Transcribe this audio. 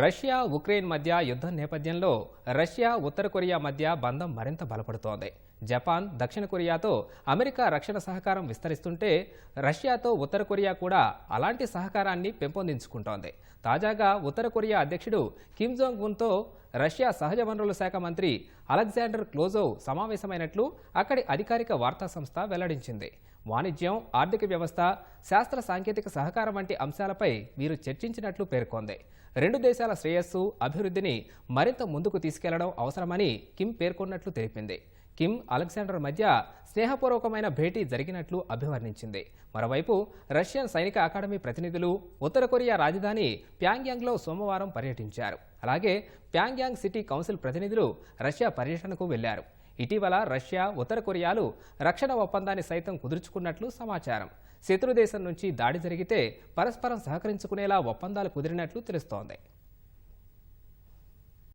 Russia Ukraine మధ్య యుద్ధం నేపథ్యంలో రష్యా ఉత్తర కొరియా మధ్య బంధం మరింత బలపడుతోంది. జపాన్ దక్షిణ కొరియాతో అమెరికా రక్షణ సహకారం విస్తరిస్తుంటే రష్యాతో ఉత్తర కొరియా కూడా అలాంటి సహకారాన్ని పెంపొందించుకుంటోంది. తాజాగా ఉత్తర కొరియా అధ్యక్షుడు కిమ్ జోంగ్ ఉన్తో రష్యా సహజ వనరుల శాఖ మంత్రి అలెగ్జాండర్ క్లోజోవ్ సమావేశమైనట్లు అక్కడి అధికారిక వార్తా సంస్థ వెల్లడించింది. వాణిజ్యం ఆర్థిక వ్యవస్థ శాస్త్ర సాంకేతిక సహకారం వంటి అంశాలపై వీరు చర్చించినట్లు పేర్కొంది. రెండు దేశాల శ్రేయస్సు అభివృద్ధిని మరింత ముందుకు తీసుకెళ్ళడం అవసరమని కిమ్ పేర్కొన్నట్లు తెలిపింది. కిమ్ అలెగ్జాండర్ మధ్య స్నేహపూర్వకమైన భేటీ జరిగినట్లు అభివర్ణించింది. మరోవైపు రష్యన్ సైనిక అకాడమీ ప్రతినిధులు ఉత్తర కొరియా రాజధాని ప్యాంగ్యాంగ్లో సోమవారం పర్యటించారు. అలాగే ప్యాంగ్యాంగ్ సిటీ కౌన్సిల్ ప్రతినిధులు రష్యా పర్యటనకు వెళ్ళారు. ఇటీవల రష్యా ఉత్తర కొరియాలు రక్షణ ఒప్పందాన్ని సైతం కుదుర్చుకున్నట్లు సమాచారం. శత్రు దేశం నుంచి దాడి జరిగితే పరస్పరం సహకరించుకునేలా ఒప్పందాలు కుదిరినట్లు తెలుస్తోంది.